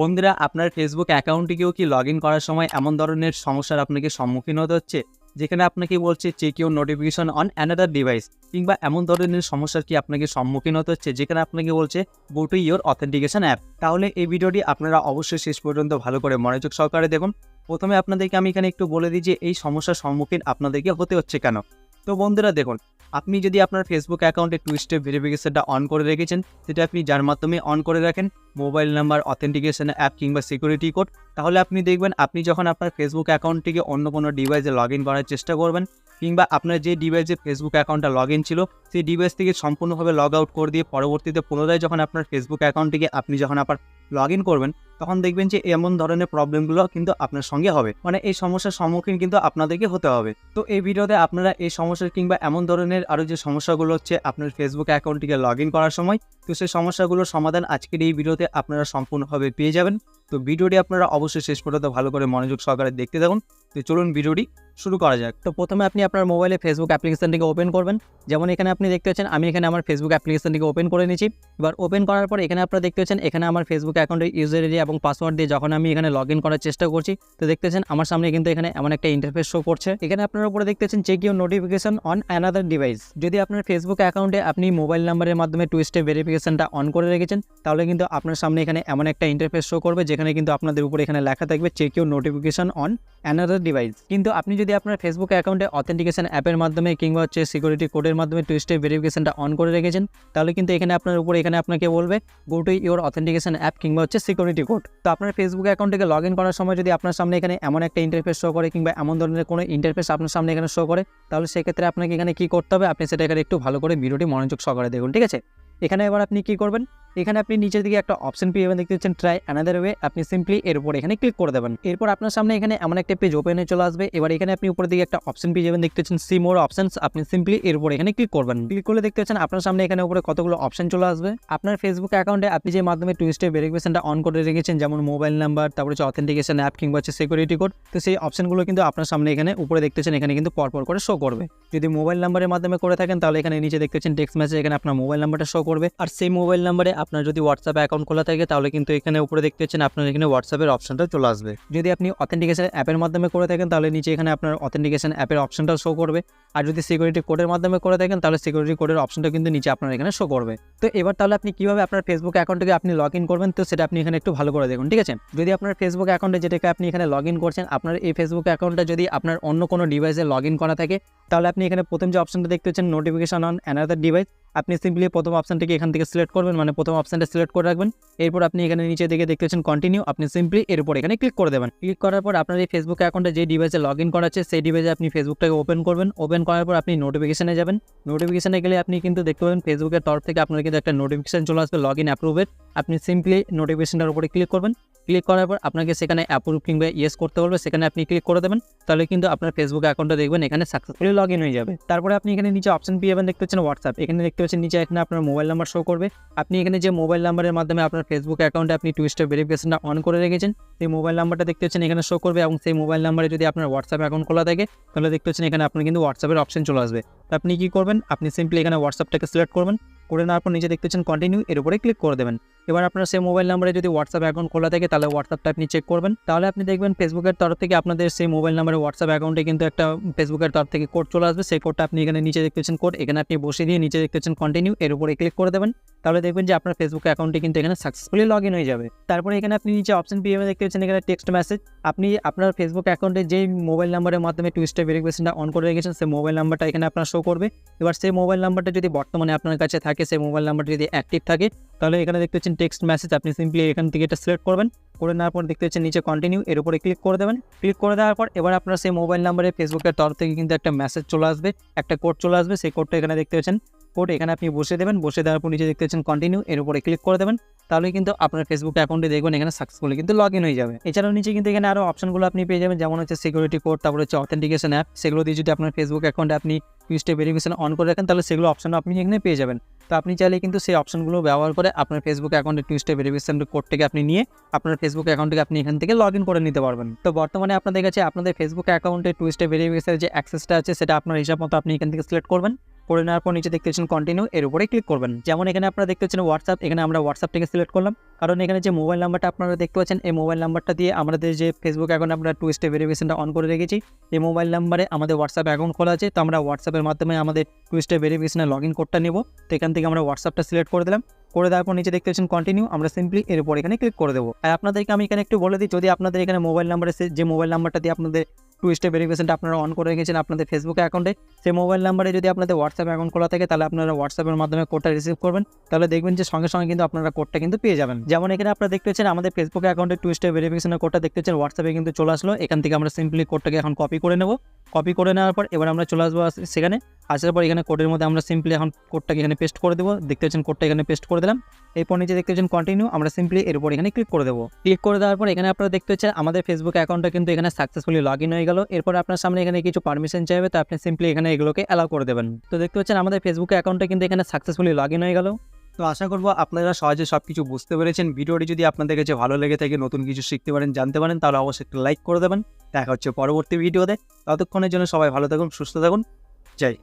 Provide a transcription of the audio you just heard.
বন্ধুরা, আপনার ফেসবুক অ্যাকাউন্টটিকেও কি লগ করার সময় এমন ধরনের সমস্যার আপনাকে সম্মুখীন হতে হচ্ছে? যেখানে আপনাকে বলছে check your notification on another device কিংবা এমন ধরনের সমস্যার কি আপনাকে সম্মুখীন হতে হচ্ছে? যেখানে আপনাকে বলছে go to your authentication app তাহলে এই ভিডিওটি আপনারা অবশ্যই শেষ পর্যন্ত ভালো করে মনোযোগ সহকারে দেখুন। প্রথমে আপনাদেরকে আমি এখানে একটু বলে দিই যে, এই সমস্যার সম্মুখীন আপনাদেরকে হতে হচ্ছে কেন? তো বন্ধুরা দেখুন, আপনি যদি আপনার ফেসবুক অ্যাকাউন্টে টু স্টেপ ভেরিফিকেশনটা অন করে রেখেছেন, সেটা আপনি যার মাধ্যমে অন করে রাখেন মোবাইল নাম্বার অথেন্টিকেশন অ্যাপ কিংবা সিকিউরিটি কোড তাহলে আপনি দেখবেন আপনি যখন আপনার ফেসবুক অ্যাকাউন্টটিকে অন্য কোনো ডিভাইসে লগ করার চেষ্টা করবেন কিংবা আপনার যে ডিভাইসে ফেসবুক অ্যাকাউন্টটা লগ ইন ছিল, সেই ডিভাইস থেকে সম্পূর্ণভাবে লগ আউট করে দিয়ে পরবর্তীতে পুনরায় যখন আপনার ফেসবুক অ্যাকাউন্টটিকে আপনি যখন আবার লগ ইন করবেন, তখন দেখবেন যে এমন ধরনের প্রবলেমগুলো কিন্তু আপনার সঙ্গে হবে। মানে এই সমস্যার সম্মুখীন কিন্তু আপনাদেরকে হতে হবে। তো এই ভিডিওতে আপনারা এই সমস্যার কিংবা এমন ধরনের আরও যে সমস্যাগুলো হচ্ছে আপনার ফেসবুক অ্যাকাউন্টটিকে লগ ইন করার সময়, তো সেই সমস্যাগুলোর সমাধান আজকের এই ভিডিওতে আপনারা সম্পূর্ণভাবে পেয়ে যাবেন। তো ভিডিওটি আপনারা অবশ্যই শেষ পর্যন্ত ভালো করে মনোযোগ সহকারে দেখতে থাকুন। তো চলুন ভিডিওটি শুরু করা যাক। তো প্রথমে আপনি আপনার মোবাইলে ফেসবুক অ্যাপ্লিকেশনটিকে ওপেন করবেন। যেমন এখানে আপনি দেখতে পাচ্ছেন, আমি এখানে আমার ফেসবুক অ্যাপ্লিকেশনটিকে ওপেন করে নিয়েছি। এবার ওপেন করার পর এখানে আপনারা দেখতে পাচ্ছেন, এখানে আমার ফেসবুক অ্যাকাউন্টের ইউজার আইডি এবং পাসওয়ার্ড দিয়ে যখন আমি এখানে লগ করার চেষ্টা করছি, তো দেখতেছেন আমার সামনে কিন্তু এখানে এমন একটা ইন্টারফেস শো করছে। এখানে আপনার উপরে দেখতেছেন check your notification on another device যদি আপনার ফেসবুক অ্যাকাউন্টে আপনি মোবাইল নাম্বারের মাধ্যমে টু স্টেপ ভেরিফিকেশনটা অন করে রেখেছেন, তাহলে কিন্তু আপনার সামনে এখানে এমন একটা ইন্টারফেস শো করবে, যেখানে কিন্তু আপনাদের উপরে এখানে লেখা থাকবে check your notification on another device কিন্তু আপনি যদি আপনার ফেসবুক অ্যাকাউন্টে অথেন্টিকেশন অ্যাপের মাধ্যমে কিংবা হচ্ছে সিকিউরিটি কোডের মাধ্যমে টু স্টেপ ভেরিফিকেশনটা অন করে রেখেছেন, তাহলে কিন্তু এখানে আপনার উপরে এখানে আপনাকে বলবে go to your authentication app কিংবা হচ্ছে সিকিউরিটি কোড তো আপনার ফেসবুক অ্যাকাউন্টকে লগ ইন করার সময় যদি আপনার সামনে এখানে এমন একটা ইন্টারফেস শো করে কিংবা এমন ধরনের কোনো ইন্টারফেস আপনার সামনে এখানে শো করে, তাহলে সেক্ষেত্রে আপনাকে এখানে কি করতে হবে? আপনি সেটা এখানে একটু ভালো করে ভিডিওটি মনোযোগ সহকারে দেখুন, ঠিক আছে? এখানে এবার আপনি কি করবেন? এখানে আপনি নিচের দিকে একটা অপশন পেয়ে যাবেন, দেখতে পাচ্ছেন ট্রাই অ্যানাদার ওয়ে আপনি সিম্পলি এর উপর এখানে ক্লিক করে দেবেন। এরপর আপনার সামনে এখানে এমন একটা পেজ ওপেন চলে আসবে। এবার এখানে আপনি উপরের দিকে একটা অপশন পেয়ে যাবেন, দেখতে পাচ্ছেন সি মোর অপশনস আপনি সিম্পলি এর উপর এখানে ক্লিক করবেন। ক্লিক করলে দেখতে পাচ্ছেন, আপনার সামনে এখানে উপরে কতগুলো অপশন চলে আসবে। আপনার ফেসবুক অ্যাকাউন্টে আপনি যে মাধ্যমে টু স্টেপ ভেরিফিকেশনটা অন করে রেখেছেন, যেমন মোবাইল নাম্বার তারপরে হচ্ছে অথেন্টিকেশন অ্যাপ কিংবা হচ্ছে সিকিউরিটি কোড তো সেই অপশনগুলো কিন্তু আপনার সামনে এখানে উপরে দেখতেছেন এখানে কিন্তু পরপর করে শো করবে। যদি মোবাইল নাম্বারের মাধ্যমে করে থাকেন, তাহলে এখানে নিচে দেখতে পাচ্ছেন টেক্সট মেসেজ এখানে আপনার মোবাইল নাম্বারটা শো করবে। আর সেই মোবাইল নাম্বারে আপনার যদি হোয়াটসঅ্যাপ অ্যাকাউন্ট খোলা থাকে, তাহলে কিন্তু এখানে উপরে দেখতে পাচ্ছেন আপনার এখানে হোয়াটসঅ্যাপের অপশনটা চলে আসবে। যদি আপনি অথেন্টিকেশন অ্যাপের মাধ্যমে করে থাকেন, তাহলে নিচে এখানে আপনার অথেন্টিকেশন অ্যাপের অপশনটাও শো করবে। আর যদি সিকিউরিটি কোডের মাধ্যমে করে থাকেন, তাহলে সিকিউরিটি কোডের অপশনটা কিন্তু নিচে আপনার এখানে শো করবে। তো এবার তাহলে আপনি কীভাবে আপনার ফেসবুক অ্যাকাউন্টকে আপনি লগ ইন করবেন? তো সেটা আপনি এখানে একটু ভালো করে দেখুন, ঠিক আছে? যদি আপনার ফেসবুক অ্যাকাউন্টে যেটাকে আপনি এখানে লগ ইন করছেন, আপনার এই ফেসবুক অ্যাকাউন্টটা যদি আপনার অন্য কোনো ডিভাইসে লগ ইন করা থাকে, তাহলে আপনি এখানে প্রথম যে অপশনটা দেখতে পাচ্ছেন নোটিফিকেশন অন অ্যানাদার ডিভাইস আপনি সিম্পলি প্রথম অপশনটিকে এখান থেকে সিলেক্ট করবেন মানে প্রথম অপশনটা সিলেক্ট করে রাখবেন। এরপর আপনি এখানে নিচে দিকে দেখতে পাচ্ছেন কন্টিনিউ আপনি সিম্পলি এর উপর এখানে ক্লিক করে দেবেন। ক্লিক করার পর আপনার এই ফেসবুক অ্যাকাউন্টে যে ডিভাইসে লগ ইন করা আছে, সেই ডিভাইসে আপনি ফেসবুকটাকে ওপেন করবেন। ওপেন করার পর আপনি নোটিফিকেশনে যাবেন। নোটিফিকেশনে গেলে আপনি কিন্তু দেখতে পাবেন ফেসবুকের তরফ থেকে আপনার কিন্তু একটা নোটিফিকেশন চলে আসবে লগ ইন অ্যাপ্রুভের আপনি সিম্পলি নোটিফিকেশনটার উপরে ক্লিক করবেন। ক্লিক করার পর আপনাকে সেখানে অ্যাপ্রুভ কিংবা ইয়েস করতে বলবে, সেখানে আপনি ক্লিক করে দেবেন। তাহলে কিন্তু আপনার ফেসবুক অ্যাকাউন্টটা দেখবেন, এখানে সাকসেসফুলি লগ ইন হয়ে যাবে। তারপরে আপনি এখানে নিচে অপশন পেয়ে যাবেন, দেখতে পাচ্ছেন হোয়াটসঅ্যাপ এখানে দেখতে পাচ্ছেন নিচে এখানে আপনার মোবাইল নাম্বার শো করবে। আপনি এখানে যে মোবাইল নাম্বারের মাধ্যমে আপনার ফেসবুক অ্যাকাউন্টে আপনি টু স্টেপ ভেরিফিকেশনটা অন করে রেখেছেন, সেই মোবাইল নাম্বারটা দেখতে পাচ্ছেন এখানে শো করবে এবং সেই মোবাইল নাম্বারে যদি আপনার হোয়াটসঅ্যাপ অ্যাকাউন্ট খোলা থাকে, তাহলে দেখতে পাচ্ছেন এখানে আপনার কিন্তু হোয়াটসঅ্যাপের অপশন চলে আসবে। আপনি কি করবেন? আপনি সিম্পলি এখানে হোয়াটসঅ্যাপটাকে সিলেক্ট করবেন। করে নেওয়ার পর নিচে দেখতেছেন কন্টিনিউ এর উপরে ক্লিক করে দেবেন। এবার আপনার সেই মোবাইল নাম্বারে যদি হোয়াটসঅ্যাপ অ্যাকাউন্ট খোলা থাকে, তাহলে হোয়াটসঅ্যাপটা আপনি চেক করবেন। তাহলে আপনি দেখবেন ফেসবুকের তরফ থেকে আপনাদের সেই মোবাইল নাম্বারে হোয়াটসঅ্যাপ অ্যাকাউন্টে কিন্তু একটা ফেসবুকের তরফ থেকে কোড চলে আসবে। সেই কোডটা আপনি এখানে নিচে দেখতেছেন কোড এখানে আপনি বসে দিয়ে নিচে দেখতেছেন কন্টিনিউ এর উপরে ক্লিক করে দেবেন। তাহলে দেখবেন যে আপনার ফেসবুক অ্যাকাউন্টে কিন্তু এখানে সাকসেসফুলি লগ ইন হয়ে যাবে। তারপরে এখানে আপনি নিচে অপশন পেয়ে দেখতে পাচ্ছেন এখানে টেক্সট মেসেজ আপনি আপনার ফেসবুক অ্যাকাউন্টে যেই মোবাইল নাম্বারের মাধ্যমে টু স্টেপ ভেরিফিকেশনটা অন করে রেখেছেন, সেই মোবাইল নাম্বারটা এখানে আপনার শো করবে। এবার সেই মোবাইল নাম্বারটা যদি বর্তমানে আপনার কাছে থাকে, সেই মোবাইল নাম্বারটা যদি অ্যাক্টিভ থাকে, তাহলে এখানে দেখতে পাচ্ছেন টেক্সট মেসেজ আপনি সিম্পলি এখান থেকে এটা সিলেক্ট করবেন। করে নেওয়ার পর দেখতে পাচ্ছেন নিচে কন্টিনিউ এর উপরে ক্লিক করে দেবেন। ক্লিক করে দেওয়ার পর এবার আপনার সেই মোবাইল নাম্বারে ফেসবুকের তরফ থেকে কিন্তু একটা মেসেজ চলে আসবে, একটা কোড চলে আসবে। সেই কোডটা এখানে দেখতে পাচ্ছেন। কোড এখানে আপনি বসে দেবেন বসে দেওয়ার পর নিচে দেখতে পাচ্ছেন কন্টিনিউ এর উপরে ক্লিক করে দেবেন। তাহলে কিন্তু আপনার ফেসবুক অ্যাকাউন্টে দেখবেন এখানে সাকসেসফুলি কিন্তু লগ ইন হয়ে যাবে। এছাড়াও নিচে কিন্তু এখানে আরও অপশনগুলো আপনি পেয়ে যাবেন, যেমন হচ্ছে সিকিউরিটি কোড তারপর হচ্ছে অথেন্টিকেশন অ্যাপ সেগুলো দিয়ে যদি আপনার ফেসবুক অ্যাকাউন্টে আপনি টুইস্টে ভেরিফিকেশন অন করে রাখেন, তাহলে সেগুলো অপশন আপনি এখানে পেয়ে যাবেন। তো আপনি চাইলে কিন্তু সেই অপশনগুলো ব্যবহার করে আপনার ফেসবুক অ্যাকাউন্টে টুইস্টে ভেরিফিকেশন কোডটিকে আপনি নিয়ে আপনার ফেসবুক অ্যাকাউন্টকে আপনি এখান থেকে লগ করে নিতে পারবেন। তো বর্তমানে আপনাদের কাছে আপনাদের ফেসবুক অ্যাকাউন্টে টু স্টেপ ভেরিফিকেশনের যে অ্যাক্সেসটা আছে সেটা আপনার হিসাব মতো আপনি এখান থেকে সিলেক্ট করবেন। করে নেওয়ার পর নিচে দেখতে পাচ্ছেন কন্টিনিউ এর উপরে ক্লিক করবেন। যেমন এখানে আপনারা দেখতে পাচ্ছেন হোয়াটসঅ্যাপ এখানে আমরা হোয়াটসঅ্যাপটাকে সিলেক্ট করলাম। কারণ এখানে যে মোবাইল নাম্বারটা আপনারা দেখতে পাচ্ছেন, এই মোবাইল নাম্বারটা দিয়ে আমাদের যে ফেসবুক অ্যাকাউন্ট আমরা টু স্টেপ ভেরিফিকেশনটা অন করে রেখেছি, এই মোবাইল নাম্বারে আমাদের হোয়াটসঅ্যাপ অ্যাকাউন্ট খোলা আছে। তো আমরা হোয়াটসঅ্যাপের মাধ্যমে আমাদের টু স্টেপ ভেরিফিকেশনের লগ ইন কোডটা নেব। তো এখান থেকে আমরা হোয়াটসঅ্যাপটা সিলেক্ট করে দিলাম। করে দেওয়ার পর নিচে দেখতে পাচ্ছেন কন্টিনিউ আমরা সিম্পলি এর উপর এখানে ক্লিক করে দেবো। আর আপনাদেরকে আমি এখানে একটু বলে দিই, যদি আপনাদের এখানে মোবাইল নাম্বারে যে মোবাইল নাম্বারটা দিয়ে আপনাদের টু স্টেপ ভেরিফিকেশনটা আপনারা অন করে রেখেছেন আপনাদের ফেসবুক অ্যাকাউন্টে সেই মোবাইল নাম্বারে যদি আপনাদের হোয়াটসঅ্যাপ অ্যাকাউন্ট খোলা থাকে, তাহলে আপনারা হোয়াটসঅ্যাপের মাধ্যমে কোডটা রিসিভ করবেন। তাহলে দেখবেন যে সঙ্গে সঙ্গে কিন্তু আপনারা কোডটা কিন্তু পেয়ে যাবেন। যেমন এখানে আপনারা দেখতে পাচ্ছেন, আমাদের ফেসবুক অ্যাকাউন্টে টু স্টেপ ভেরিফিকেশনের কোডটা দেখতে পাচ্ছেন হোয়াটসঅ্যাপে কিন্তু চলে আসলো। এখান থেকে আমরা সিম্পলি কোডটাকে এখন কপি করে নেব। কপি করে নেওয়ার পর এবার আমরা চলে আসব সেখানে। আসার পর এখানে কোডের মধ্যে আমরা সিম্পলি এখন কোডটাকে এখানে পেস্ট করে দেবো। দেখতে পাচ্ছেন কোডটা এখানে পেস্ট করে দিলাম। এরপর নিচে দেখতে পাচ্ছেন কন্টিনিউ আমরা সিম্পলি এর উপর এখানে ক্লিক করে দেবো। ক্লিক করে দেওয়ার পর এখানে আপনারা দেখতে পাচ্ছেন আমাদের ফেসবুক অ্যাকাউন্টটা কিন্তু এখানে সাকসেসফুলি লগ ইন হয়ে গেল। এরপর আপনার সামনে এখানে কিছু পারমিশন চাইবে, তো আপনি সিম্পলি এখানে এগুলোকে অ্যালাউ করে দেবেন। তো দেখতে পাচ্ছেন আমাদের ফেসবুক অ্যাকাউন্টটা কিন্তু এখানে সাকসেসফুলি লগ ইন হয়ে গেল। তো আশা করব আপনারা সহজে সব কিছু বুঝতে পেরেছেন। ভিডিওটি যদি আপনাদের কাছে ভালো লেগে থাকে, নতুন কিছু শিখতে পারেন, জানতে পারেন, তাহলে অবশ্যই একটা লাইক করে দেবেন। দেখা হচ্ছে পরবর্তী ভিডিওতে। ততক্ষণের জন্য সবাই ভালো থাকুন, সুস্থ থাকুন। জয়।